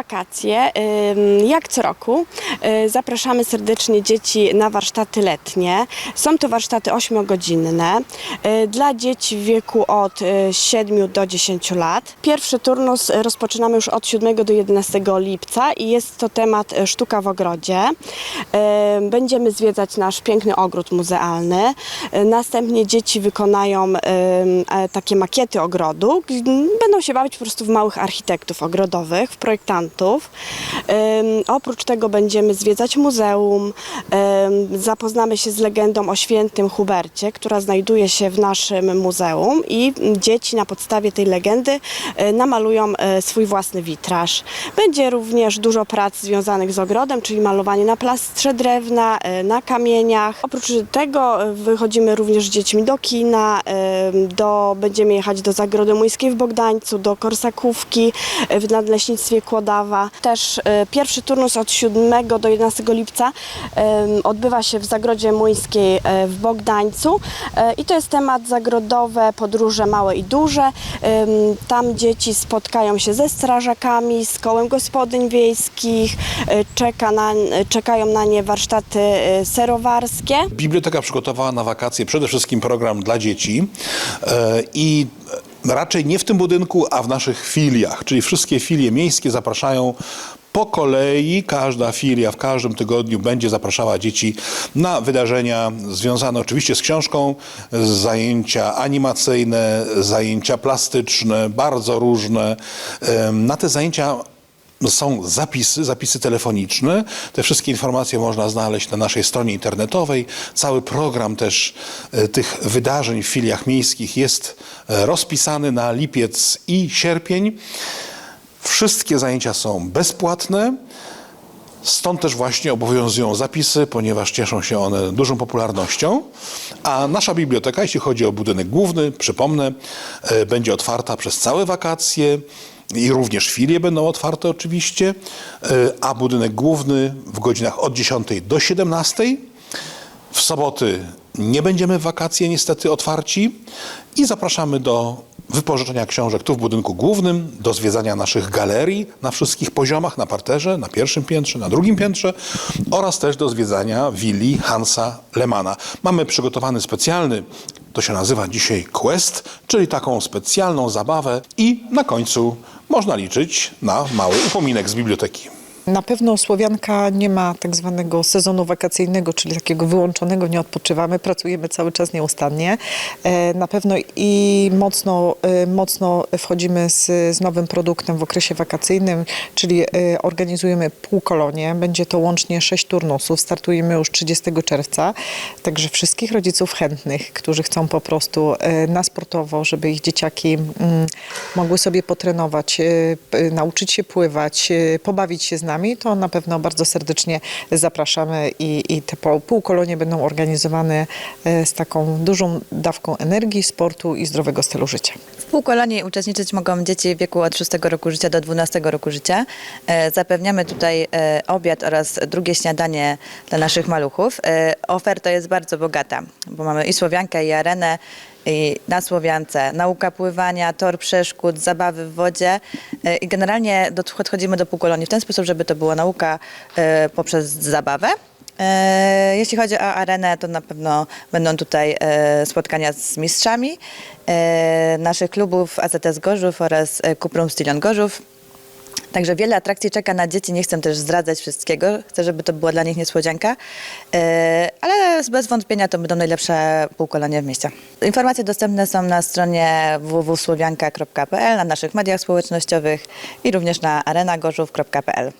wakacje, jak co roku, y, zapraszamy serdecznie dzieci na warsztaty letnie. Są to warsztaty 8-godzinne y, dla dzieci w wieku od y, 7 do 10 lat. Pierwszy turnus y, rozpoczynamy już od 7 do 11 lipca i jest to temat y, sztuka w ogrodzie. Y, Będziemy zwiedzać nasz piękny ogród muzealny. Y, Następnie dzieci wykonają e, takie makiety ogrodu. Będą się bawić po prostu w małych architektów ogrodowych, w projektantów. Oprócz tego będziemy zwiedzać muzeum. Zapoznamy się z legendą o świętym Hubercie, która znajduje się w naszym muzeum i dzieci na podstawie tej legendy y, namalują y, swój własny witraż. Będzie również dużo prac związanych z ogrodem, czyli malowanie na plastrze drewna, y, na kamieniach. Oprócz tego wychodzimy również z dziećmi do kina, do, będziemy jechać do Zagrody Młyńskiej w Bogdańcu, do Korsakówki w Nadleśnictwie Kłodawa. Też y, pierwszy turnus od 7 do 11 lipca odbywa się w Zagrodzie Młyńskiej y, w Bogdańcu y, i to jest temat zagrodowe, podróże małe i duże. Tam dzieci spotkają się ze strażakami, z kołem gospodyń wiejskich, czeka na, czekają na nie warsztaty serowarskie. Biblioteka przygotowała na wakacje przede wszystkim program dla dzieci i raczej nie w tym budynku, a w naszych filiach, czyli wszystkie filie miejskie zapraszają po kolei, każda filia w każdym tygodniu będzie zapraszała dzieci na wydarzenia związane oczywiście z książką, zajęcia animacyjne, zajęcia plastyczne, bardzo różne. Na te zajęcia są zapisy, zapisy telefoniczne. Te wszystkie informacje można znaleźć na naszej stronie internetowej. Cały program też e, tych wydarzeń w filiach miejskich jest e, rozpisany na lipiec i sierpień. Wszystkie zajęcia są bezpłatne. Stąd też właśnie obowiązują zapisy, ponieważ cieszą się one dużą popularnością. A nasza biblioteka, jeśli chodzi o budynek główny, przypomnę, e, będzie otwarta przez całe wakacje i również filie będą otwarte oczywiście, e, a budynek główny w godzinach od 10 do 17. W soboty nie będziemy w wakacje niestety otwarci i zapraszamy do wypożyczenia książek tu w budynku głównym, do zwiedzania naszych galerii na wszystkich poziomach, na parterze, na pierwszym piętrze, na drugim piętrze oraz też do zwiedzania willi Hansa Lemana. Mamy przygotowany specjalny, to się nazywa dzisiaj quest, czyli taką specjalną zabawę i na końcu można liczyć na mały upominek z biblioteki. Na pewno Słowianka nie ma tak zwanego sezonu wakacyjnego, czyli takiego wyłączonego, nie odpoczywamy, pracujemy cały czas nieustannie. E, Na pewno i mocno, e, mocno wchodzimy z, z nowym produktem w okresie wakacyjnym, czyli e, organizujemy półkolonie. Będzie to łącznie sześć turnusów. Startujemy już 30 czerwca. Także wszystkich rodziców chętnych, którzy chcą po prostu na sportowo, żeby ich dzieciaki mm, mogły sobie potrenować, nauczyć się pływać, pobawić się z nami, to na pewno bardzo serdecznie zapraszamy i, i te półkolonie będą organizowane e, z taką dużą dawką energii, sportu i zdrowego stylu życia. W półkolonie uczestniczyć mogą dzieci w wieku od 6 roku życia do 12 roku życia. E, Zapewniamy tutaj e, obiad oraz drugie śniadanie dla naszych maluchów. Oferta jest bardzo bogata, bo mamy i Słowiankę, i arenę, i na Słowiance, nauka pływania, tor przeszkód, zabawy w wodzie E, i generalnie do- podchodzimy do półkolonii w ten sposób, żeby to była nauka e, poprzez zabawę. E, Jeśli chodzi o arenę, to na pewno będą tutaj spotkania z mistrzami naszych klubów AZS Gorzów oraz Kuprum Stylion Gorzów. Także wiele atrakcji czeka na dzieci, nie chcę też zdradzać wszystkiego, chcę, żeby to była dla nich niespodzianka, E, ale bez wątpienia to będą najlepsze półkolonie w mieście. Informacje dostępne są na stronie www.słowianka.pl, na naszych mediach społecznościowych i również na arenagorzów.pl.